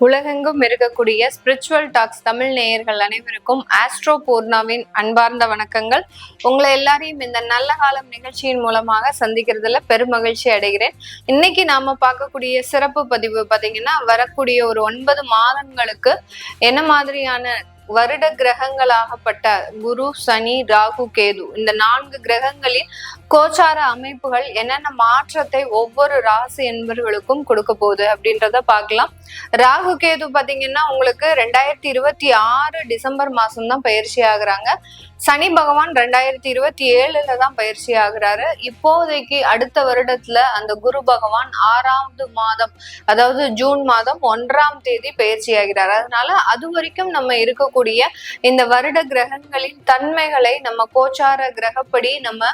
உலகெங்கும் இருக்கக்கூடிய spiritual tax Tamil நேயர்கள் அனைவருக்கும் ஆஸ்ட்ரோ பூர்ணாவின் அன்பார்ந்த வணக்கங்கள். உங்களை எல்லாரையும் இந்த நல்ல காலம் நிகழ்ச்சியின் மூலமாக சந்திக்கிறதுல பெருமகிழ்ச்சி அடைகிறேன். இன்னைக்கு நாம பார்க்கக்கூடிய சிறப்பு பதிவு பாத்தீங்கன்னா வரக்கூடிய ஒரு ஒன்பது மாதங்களுக்கு என்ன மாதிரியான வருட கிரகங்களாகப்பட்ட குரு சனி ராகு கேது இந்த நான்கு கிரகங்களின் கோச்சார அமைப்புகள் என்னென்ன மாற்றத்தை ஒவ்வொரு ராசி என்பவர்களுக்கும் கொடுக்க போகுது அப்படின்றத பார்க்கலாம். ராகு கேது பாத்தீங்கன்னா உங்களுக்கு ரெண்டாயிரத்தி இருபத்தி ஆறு டிசம்பர் மாசம் தான் பயிற்சி ஆகுறாங்க. சனி பகவான் ரெண்டாயிரத்தி இருபத்தி ஏழுல தான் பயிற்சி ஆகுறாரு. இப்போதைக்கு அடுத்த வருடத்துல அந்த குரு பகவான் ஆறாவது மாதம் அதாவது ஜூன் மாதம் ஒன்றாம் தேதி பயிற்சி ஆகிறார். அதனால அது வரைக்கும் நம்ம இருக்கக்கூடிய இந்த வருட கிரகங்களின் தன்மைகளை நம்ம கோச்சார கிரகப்படி நம்ம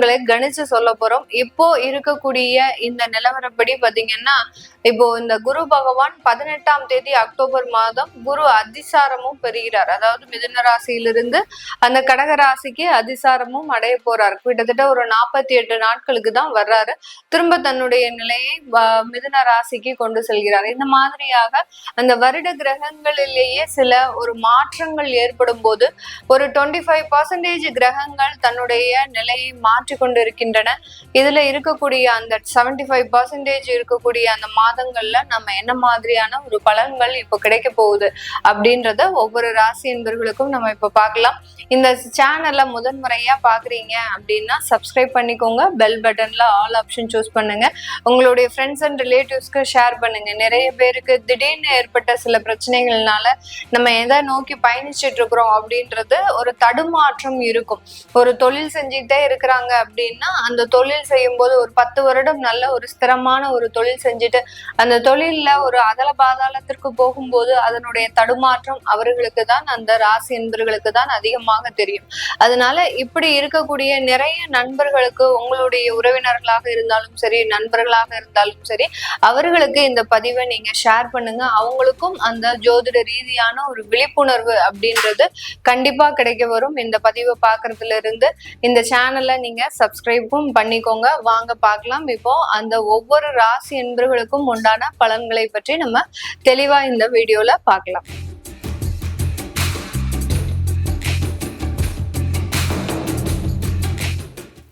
பலன்களை கணிச்சு சொல்ல போறோம். இப்போ இருக்கக்கூடிய இந்த நிலவரப்படி பாத்தீங்கன்னா இப்போ இந்த குரு பகவான் பதினெட்டாம் தேதி அக்டோபர் மாதம் குரு அதிசாரமும் பெறுகிறார். அதாவது மிதுன ராசியிலிருந்து அந்த கடக ராசிக்கு அதிசாரமும் அடைய போறார். கிட்டத்தட்ட ஒரு நாற்பத்தி எட்டு நாட்களுக்கு தான் வர்றாரு. திரும்ப தன்னுடைய நிலையை வ- மிதுன ராசிக்கு கொண்டு செல்கிறார். இந்த மாதிரியாக அந்த வருட கிரகங்களிலேயே சில ஒரு மாற்றங்கள் ஏற்படும் போது ஒரு டுவெண்ட்டி ஃபைவ் பர்சன்டேஜ் கிரகங்கள் தன்னுடைய நிலையை மாற்ற கொண்டு இருக்கின்றன இதுல இருக்கக்கூடிய அந்த செவன்டி ஃபைவ் பர்சன்டேஜ் இருக்கக்கூடிய அந்த மாதங்கள்ல நம்ம என்ன மாதிரியான ஒரு பலன்கள் இப்போ கிடைக்க போகுது அப்படின்றத ஒவ்வொரு ராசி என்பர்களுக்கும் நம்ம இப்ப பார்க்கலாம். இந்த சேனல்ல முதன்முறையா பாக்குறீங்க அப்படின்னா சப்ஸ்கிரைப் பண்ணிக்கோங்க. பெல் பட்டன்ல ஆல் ஆப்ஷன் சூஸ் பண்ணுங்க. உங்களுடைய ஃப்ரெண்ட்ஸ் அண்ட் ரிலேட்டிவ்ஸ்க்கு ஷேர் பண்ணுங்க. நிறைய பேருக்கு திடீர்னு ஏற்பட்ட சில பிரச்சனைகள்னால நம்ம எதை நோக்கி பயணிச்சுட்டு இருக்கிறோம் அப்படின்றது ஒரு தடுமாற்றம் இருக்கும். ஒரு தொழில் செஞ்சுக்கிட்டே இருக்கிறாங்க அப்படின்னா அந்த தொழில் செய்யும் போது ஒரு பத்து வருடம் நல்ல ஒரு ஸ்திரமான ஒரு தொழில் செஞ்சுட்டு அந்த தொழில்ல ஒரு அதல பாதாளத்திற்கு போகும்போது அதனுடைய தடுமாற்றம் அவர்களுக்கு தான் அந்த ராசி என்பர்களுக்கு தான் அதிகமாக தெரியும். அதனால இப்படி இருக்கக்கூடிய நிறைய நண்பர்களுக்கு உங்களுடைய உறவினர்களாக இருந்தாலும் சரி நண்பர்களாக இருந்தாலும் சரி அவர்களுக்கு இந்த பதிவை நீங்க ஷேர் பண்ணுங்க. அவங்களுக்கும் அந்த ஜோதிட ரீதியான ஒரு விழிப்புணர்வு அப்படின்றது கண்டிப்பா கிடைக்க வரும். இந்த பதிவை பார்க்கறதுல இருந்து இந்த சேனலை நீங்க சப்ஸ்கிரைபும் பண்ணிக்கோங்க. வாங்க பார்க்கலாம். இப்போ அந்த ஒவ்வொரு ராசி என்பர்களுக்கும் உண்டான பலன்களை பற்றி நம்ம தெளிவா இந்த வீடியோல பார்க்கலாம்.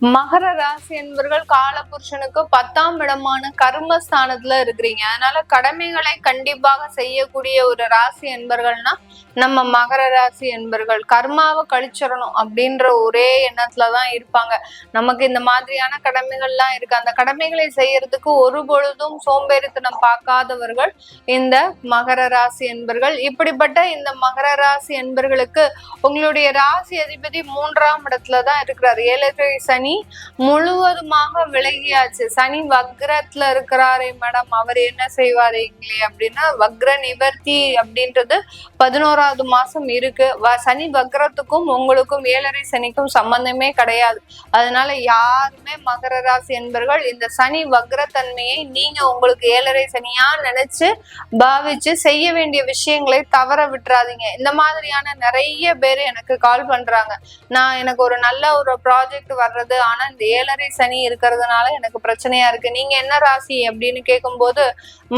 மகர ராசி என்பவர்கள் காலபுருஷனுக்கு பத்தாம் இடமான கர்மஸ்தானத்துல இருக்கிறீங்க. அதனால கடமைகளை கண்டிப்பாக செய்யக்கூடிய ஒரு ராசி என்பர்கள்னா நம்ம மகர ராசி என்பர்கள் கர்மாவை கழிச்சிடணும் அப்படின்ற ஒரே எண்ணத்துலதான் இருப்பாங்க. நமக்கு இந்த மாதிரியான கடமைகள்லாம் இருக்கு. அந்த கடமைகளை செய்யறதுக்கு ஒரு பொழுதும் சோம்பேறித்தனம் பார்க்காதவர்கள் இந்த மகர ராசி என்பர்கள் இப்படிப்பட்ட இந்த மகர ராசி என்பர்களுக்கு உங்களுடைய ராசி அதிபதி மூன்றாம் இடத்துல தான் இருக்கிறார். ஏழரை சனி முழுவதுமாக விலகியாச்சு. சனி வக்ரத்துல இருக்கிறாரே மேடம். அவர் என்ன செய்வாரீங்களே அப்படின்னா வக்ர நிவர்த்தி அப்படின்றது பதினோராவது மாசம் இருக்கு. வ- சனி வக்ரத்துக்கும் உங்களுக்கும் ஏழரை சனிக்கும் சம்பந்தமே கிடையாது. அதனால யாருமே மகர ராசி என்பர்கள் இந்த சனி வக்ரத்தன்மையை நீங்க உங்களுக்கு ஏழரை சனியா நினைச்சு பாவிச்சு செய்ய வேண்டிய விஷயங்களை தவற விட்டுறாதீங்க. இந்த மாதிரியான நிறைய பேர் எனக்கு கால் பண்றாங்க. நான் எனக்கு ஒரு நல்ல ஒரு ப்ராஜெக்ட் வர்றது ஆனா இந்த ஏழரை சனி இருக்கிறதுனால எனக்கு பிரச்சனையா இருக்கு. நீங்க என்ன ராசி அப்படின்னு கேட்கும்போது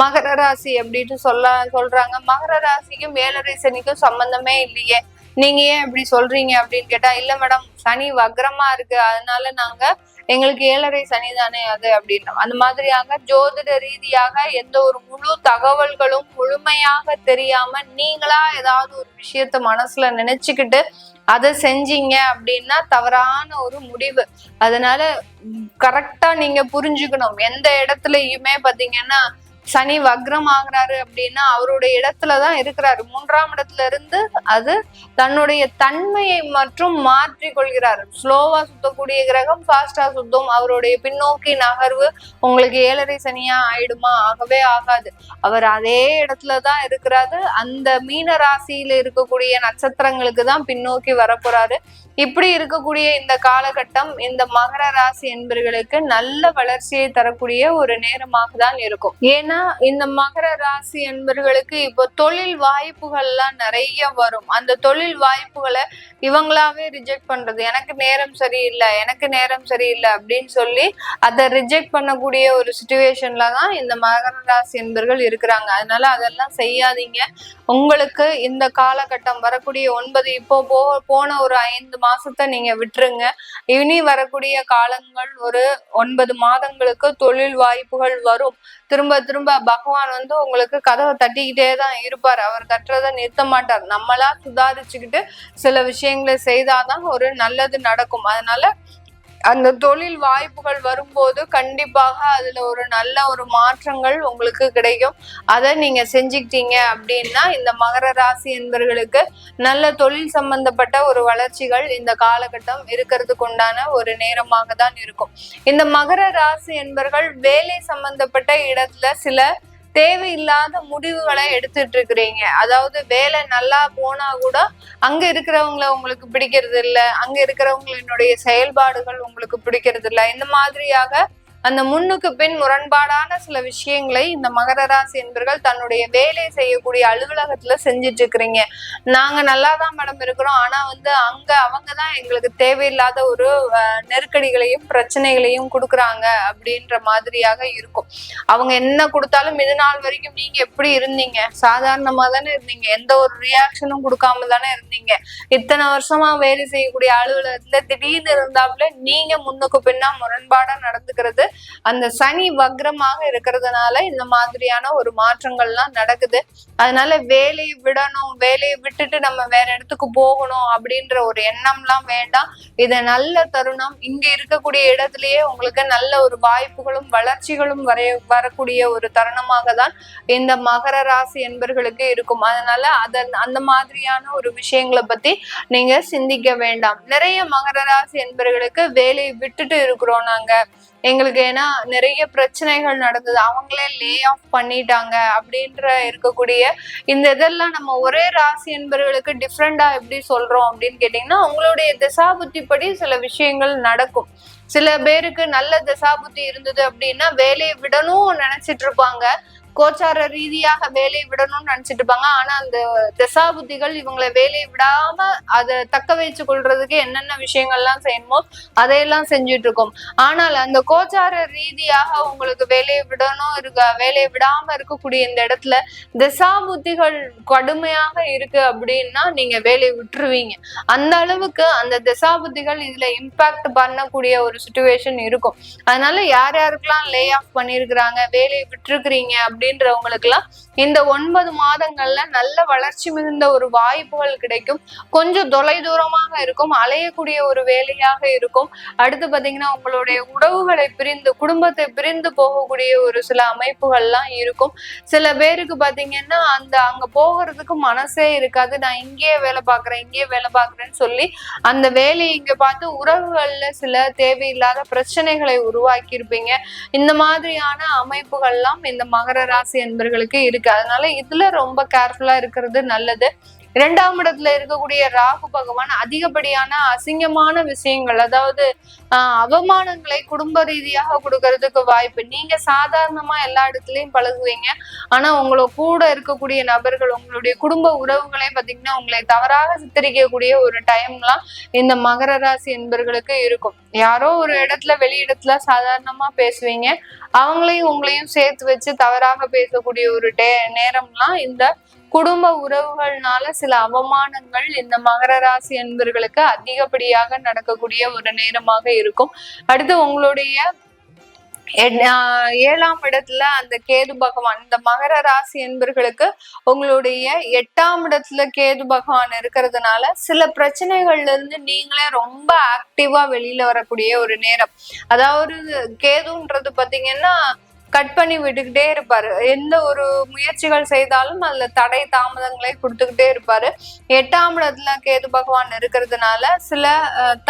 மகர ராசி அப்படின்னு சொல்ல சொல்றாங்க. மகர ராசிக்கும் ஏழரை சனிக்கும் சம்பந்தமே இல்லையே. நீங்க ஏன் இப்படி சொல்றீங்க அப்படின்னு கேட்டா இல்ல மேடம் சனி வக்ரமா இருக்கு. அதனால நாங்க எங்களுக்கு ஏழரை சனிதானே அது அப்படின்னா அந்த மாதிரியாக ஜோதிட ரீதியாக எந்த ஒரு முழு தகவல்களும் முழுமையாக தெரியாம நீங்களா ஏதாவது ஒரு விஷயத்த மனசுல நினைச்சுக்கிட்டு அதை செஞ்சீங்க அப்படின்னா தவறான ஒரு முடிவு. அதனால கரெக்டா நீங்க புரிஞ்சுக்கணும். எந்த இடத்துலயுமே பாத்தீங்கன்னா சனி வக்ரம் ஆகுறாரு அப்படின்னா அவருடைய இடத்துலதான் இருக்கிறாரு. மூன்றாம் இடத்துல இருந்து அது தன்னுடைய தன்மையை மற்றும் மாற்றி கொள்கிறார். ஸ்லோவா சுத்தக்கூடிய கிரகம் ஃபாஸ்டா சுத்தும். அவருடைய பின்னோக்கி நகர்வு உங்களுக்கு ஏழரை சனியா ஆயிடுமா? ஆகவே ஆகாது. அவர் அதே இடத்துலதான் இருக்கிறாரு. அந்த மீன ராசியில இருக்கக்கூடிய நட்சத்திரங்களுக்கு தான் பின்னோக்கி வரப்போறாரு. இப்படி இருக்கக்கூடிய இந்த காலகட்டம் இந்த மகர ராசி என்பர்களுக்கு நல்ல வளர்ச்சியை தரக்கூடிய ஒரு நேரமாக தான் இருக்கும். ஏன்னா இந்த மகர ராசி என்பர்களுக்கு இப்போ தொழில் வாய்ப்புகள்லாம் நிறைய வரும். அந்த தொழில் வாய்ப்புகளை இவங்களாவே ரிஜெக்ட் பண்றது. எனக்கு நேரம் சரியில்லை எனக்கு நேரம் சரியில்லை அப்படின்னு சொல்லி அதை ரிஜெக்ட் பண்ணக்கூடிய ஒரு சுச்சுவேஷன்ல தான் இந்த மகர ராசி என்பர்கள் இருக்கிறாங்க. அதனால அதெல்லாம் செய்யாதீங்க. உங்களுக்கு இந்த காலகட்டம் வரக்கூடிய ஒன்பது இப்போ போ போன ஒரு ஐந்து மாசத்தை நீங்க விட்டுருங்க. இனி வரக்கூடிய காலங்கள் ஒரு ஒன்பது மாதங்களுக்கு தொழில் வாய்ப்புகள் வரும். திரும்ப திரும்ப பகவான் வந்து உங்களுக்கு கதவை தட்டிக்கிட்டே தான் இருப்பார். அவர் தட்டுறதை நிறுத்த மாட்டார். நம்மளா சுதாரிச்சுக்கிட்டு சில விஷயங்களை செய்தாதான் ஒரு நல்லது நடக்கும். அதனால அந்த தொழில் வாய்ப்புகள் வரும்போது கண்டிப்பாக அதுல ஒரு நல்ல ஒரு மாற்றங்கள் உங்களுக்கு கிடைக்கும். அதை நீங்க செஞ்சுக்கிட்டீங்க அப்படின்னா இந்த மகர ராசி என்பர்களுக்கு நல்ல தொழில் சம்பந்தப்பட்ட ஒரு வளர்ச்சிகள் இந்த காலகட்டம் இருக்கிறதுக்கு உண்டான ஒரு நேரமாக தான் இருக்கும். இந்த மகர ராசி என்பர்கள் வேலை சம்பந்தப்பட்ட இடத்துல சில தேவையில்லாத முடிவுகளை எடுத்துட்டு இருக்கிறீங்க அதாவது வேலை நல்லா போனா கூட அங்க இருக்கிறவங்கள உங்களுக்கு பிடிக்கிறது இல்ல அங்க இருக்கிறவங்களினுடைய செயல்பாடுகள் உங்களுக்கு பிடிக்கிறது இல்ல இந்த மாதிரியாக அந்த முன்னுக்கு பின் முரண்பாடான சில விஷயங்களை இந்த மகர ராசி என்பர்கள் தன்னுடைய வேலை செய்யக்கூடிய அலுவலகத்துல செஞ்சிட்டு இருக்கிறீங்க நாங்க நல்லா தான் மேடம் இருக்கிறோம். ஆனா வந்து அங்க அவங்க தான் எங்களுக்கு தேவையில்லாத ஒரு நெருக்கடிகளையும் பிரச்சனைகளையும் கொடுக்குறாங்க அப்படின்ற மாதிரியாக இருக்கும். அவங்க என்ன கொடுத்தாலும் இது நாள் வரைக்கும் நீங்க எப்படி இருந்தீங்க? சாதாரணமா தானே இருந்தீங்க. எந்த ஒரு ரியாக்ஷனும் கொடுக்காம தானே இருந்தீங்க. இத்தனை வருஷமா வேலை செய்யக்கூடிய அலுவலகத்துல திடீர்னு இருந்தாப்புல நீங்க முன்னுக்கு பின்னா முரண்பாடா நடந்துக்கிறது அந்த சனி வக்ரமாக இருக்கிறதுனால இந்த மாதிரியான ஒரு மாற்றங்கள்லாம் நடக்குது. அதனால வேலையை விடணும் வேலையை விட்டுட்டு நம்ம வேற இடத்துக்கு போகணும் அப்படின்ற ஒரு எண்ணம்லாம் வேண்டாம். இது நல்ல தருணம். இங்க இருக்கக்கூடிய இடத்துலயே உங்களுக்கு நல்ல ஒரு வாய்ப்புகளும் வளர்ச்சிகளும் வரைய வரக்கூடிய ஒரு தருணமாக தான் இந்த மகர ராசி என்பர்களுக்கு இருக்கும். அதனால அதன் அந்த மாதிரியான ஒரு விஷயங்களை பத்தி நீங்க சிந்திக்க வேண்டாம். நிறைய மகர ராசி என்பர்களுக்கு வேலையை விட்டுட்டு இருக்கிறோம் நாங்க. எங்களுக்கு ஏன்னா நிறைய பிரச்சனைகள் நடந்தது. அவங்களே லே ஆஃப் பண்ணிட்டாங்க அப்படின்ற இருக்கக்கூடிய இந்த இதெல்லாம் நம்ம ஒரே ராசி என்பவர்களுக்கு டிஃப்ரெண்டா எப்படி சொல்றோம் அப்படின்னு கேட்டீங்கன்னா உங்களுடைய திசாபுத்திப்படி சில விஷயங்கள் நடக்கும். சில பேருக்கு நல்ல திசாபுத்தி இருந்தது அப்படின்னா வேலையை விடணும் நினைச்சிட்டு இருப்பாங்க. கோச்சார ரீதியாக வேலையை விடணும்னு நினைச்சிட்டு இருப்பாங்க. ஆனா அந்த திசாபுத்திகள் இவங்களை வேலையை விடாம அதை தக்க வச்சு கொள்றதுக்கு என்னென்ன விஷயங்கள்லாம் செய்யணுமோ அதையெல்லாம் செஞ்சுட்டு இருக்கோம். ஆனால் அந்த கோச்சார ரீதியாக உங்களுக்கு வேலையை விடணும் இருக்க வேலையை விடாம இருக்கக்கூடிய இந்த இடத்துல திசாபுத்திகள் கடுமையாக இருக்கு அப்படின்னா நீங்க வேலையை விட்டுருவீங்க. அந்த அளவுக்கு அந்த திசாபுத்திகள் இதுல இம்பாக்ட் பண்ணக்கூடிய ஒரு சுச்சுவேஷன் இருக்கும். அதனால யார் யாருக்கெல்லாம் லே ஆஃப் பண்ணிருக்கிறாங்க வேலையை விட்டுருக்குறீங்க அப்படி அப்படின்றவங்களுக்கு எல்லாம் இந்த ஒன்பது மாதங்கள்ல நல்ல வளர்ச்சி மிகுந்த ஒரு வாய்ப்புகள் கிடைக்கும். கொஞ்சம் தொலை தூரமாக இருக்கும் அலையக்கூடிய ஒரு வேலையாக இருக்கும். அடுத்து பாத்தீங்கன்னா உங்களுடைய உறவுகளை பிரிந்து குடும்பத்தை பிரிந்து போகக்கூடிய ஒரு சில அமைப்புகள்லாம் இருக்கும். சில பேருக்கு பாத்தீங்கன்னா அந்த அங்க போகிறதுக்கு மனசே இருக்காது. நான் இங்கேயே வேலை பார்க்கறேன் இங்கேயே வேலை பார்க்குறேன்னு சொல்லி அந்த வேலையை இங்க பார்த்து உறவுகள்ல சில தேவையில்லாத பிரச்சனைகளை உருவாக்கி இருப்பீங்க இந்த மாதிரியான அமைப்புகள்லாம் இந்த மகர ராசி என்பர்களுக்கு இருக்கு. அதனால இதுல ரொம்ப கேர்ஃபுல்லா இருக்கிறது நல்லது. இரண்டாம் இடத்துல இருக்கக்கூடிய ராகு பகவான் அதிகப்படியான அசிங்கமான விஷயங்கள் அதாவது ஆஹ் அவமானங்களை குடும்ப ரீதியாக கொடுக்கறதுக்கு வாய்ப்பு. நீங்க சாதாரணமா எல்லா இடத்துலயும் பழகுவீங்க. ஆனா உங்களை கூட இருக்கக்கூடிய நபர்கள் உங்களுடைய குடும்ப உறவுகளே பாத்தீங்கன்னா உங்களை தவறாக சித்தரிக்கக்கூடிய ஒரு டைம்லாம் இந்த மகர ராசி என்பர்களுக்கு இருக்கும். யாரோ ஒரு இடத்துல வெளி இடத்துல சாதாரணமா பேசுவீங்க. அவங்களையும் உங்களையும் சேர்த்து வச்சு தவறாக பேசக்கூடிய ஒரு டே நேரம்லாம் இந்த குடும்ப உறவுகள்னால சில அவமானங்கள் இந்த மகர ராசி என்பர்களுக்கு அதிகப்படியாக நடக்கக்கூடிய ஒரு நேரமாக இருக்கும். அடுத்து உங்களுடைய ஆஹ் ஏழாம் இடத்துல அந்த கேது பகவான் இந்த மகர ராசி என்பர்களுக்கு உங்களுடைய எட்டாம் இடத்துல கேது பகவான் இருக்கிறதுனால சில பிரச்சனைகள்ல இருந்து நீங்களே ரொம்ப ஆக்டிவா வெளியில வரக்கூடிய ஒரு நேரம். அதாவது கேதுன்றது பாத்தீங்கன்னா கட் பண்ணி விட்டுக்கிட்டே இருப்பாரு. எந்த ஒரு முயற்சிகள் செய்தாலும் அதுல தடை தாமதங்களை கொடுத்துக்கிட்டே இருப்பாரு. எட்டாம் இடத்துல கேது பகவான் இருக்கிறதுனால சில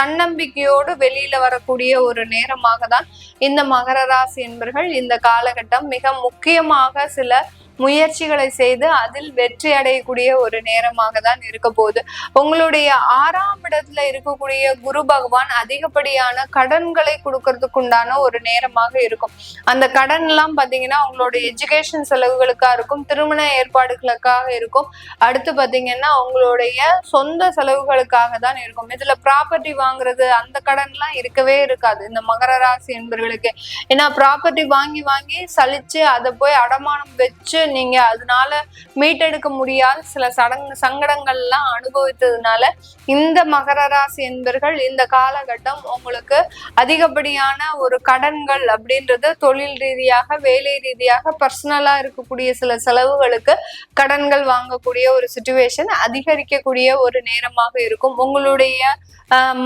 தன்னம்பிக்கையோடு வெளியில வரக்கூடிய ஒரு நேரமாக தான் இந்த மகர ராசி என்பர்கள் இந்த காலகட்டம் மிக முக்கியமாக சில முயற்சிகளை செய்து அதில் வெற்றி அடையக்கூடிய ஒரு நேரமாக தான் இருக்க போகுது. உங்களுடைய ஆறாம் இடத்துல இருக்கக்கூடிய குரு பகவான் அதிகப்படியான கடன்களை கொடுக்கறதுக்கு உண்டான ஒரு நேரமாக இருக்கும். அந்த கடன் எல்லாம் பாத்தீங்கன்னா உங்களுடைய எஜுகேஷன் செலவுகளுக்காக இருக்கும் திருமண ஏற்பாடுகளுக்காக இருக்கும். அடுத்து பாத்தீங்கன்னா உங்களுடைய சொந்த செலவுகளுக்காக தான் இருக்கும். இதுல ப்ராப்பர்ட்டி வாங்குறது அந்த கடன்லாம் இருக்கவே இருக்காது. இந்த மகர ராசி என்பவர்களுக்கு ஏன்னா ப்ராப்பர்ட்டி வாங்கி வாங்கி சலிச்சு அதை போய் அடமானம் வச்சு நீங்க அதனால மீட்டெடுக்க முடியாத சில சடங்கு சங்கடங்கள்லாம் அனுபவித்ததுனால இந்த மகர ராசி என்பர்கள் இந்த காலகட்டம் உங்களுக்கு அதிகப்படியான ஒரு கடன்கள் அப்படின்றது தொழில் ரீதியாக வேலை ரீதியாக பர்சனலா இருக்கக்கூடிய சில செலவுகளுக்கு கடன்கள் வாங்கக்கூடிய ஒரு சுச்சுவேஷன் அதிகரிக்கக்கூடிய ஒரு நேரமாக இருக்கும். உங்களுடைய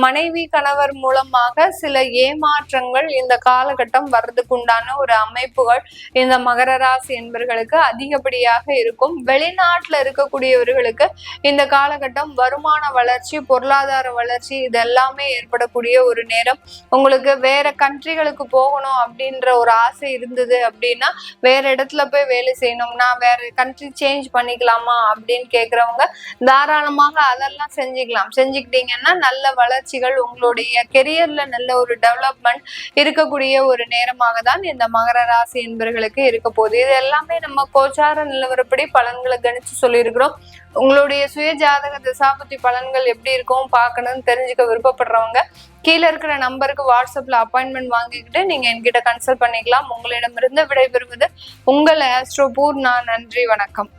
மனைவி கணவர் மூலமாக சில ஏமாற்றங்கள் இந்த காலகட்டம் வர்றதுக்கு உண்டான ஒரு அமைப்புகள் இந்த மகர ராசி என்பர்களுக்கு அதிகப்படியாக இருக்கும். வெளிநாட்டுல இருக்கக்கூடியவர்களுக்கு இந்த காலகட்டம் வருமான வளர்ச்சி பொருளாதார வளர்ச்சி இது எல்லாமே ஏற்படக்கூடிய ஒரு நேரம். உங்களுக்கு வேற கண்ட்ரிகளுக்கு போகணும் அப்படின்ற ஒரு ஆசை இருந்தது அப்படின்னா வேற இடத்துல போய் வேலை செய்யணும்னா வேற கண்ட்ரி சேஞ்ச் பண்ணிக்கலாமா அப்படின்னு கேக்குறவங்க தாராளமாக அதெல்லாம் செஞ்சுக்கலாம். செஞ்சுக்கிட்டீங்கன்னா நல்ல வளர்ச்சிகள் உங்களுடைய கெரியர்ல நல்ல ஒரு டெவலப்மெண்ட் இருக்கக்கூடிய ஒரு நேரமாக தான் இந்த மகர ராசி என்பர்களுக்கு இருக்க போகுது. இது எல்லாமே நம்ம கோச்சார நிலவரப்படி பலன்களை கணிச்சு சொல்லியிருக்கிறோம். உங்களுடைய சுய ஜாதக திசாபுத்தி பலன்கள் எப்படி இருக்கும் பார்க்கணும்னு தெரிஞ்சுக்க விருப்பப்படுறவங்க கீழே இருக்கிற நம்பருக்கு வாட்ஸ்அப்ல அப்பாயின்மெண்ட் வாங்கிக்கிட்டு நீங்க என்கிட்ட கன்சல்ட் பண்ணிக்கலாம். உங்களிடமிருந்து விடைபெறுவது உங்கள் ஆஸ்ட்ரோ பூர்ணா. நன்றி வணக்கம்.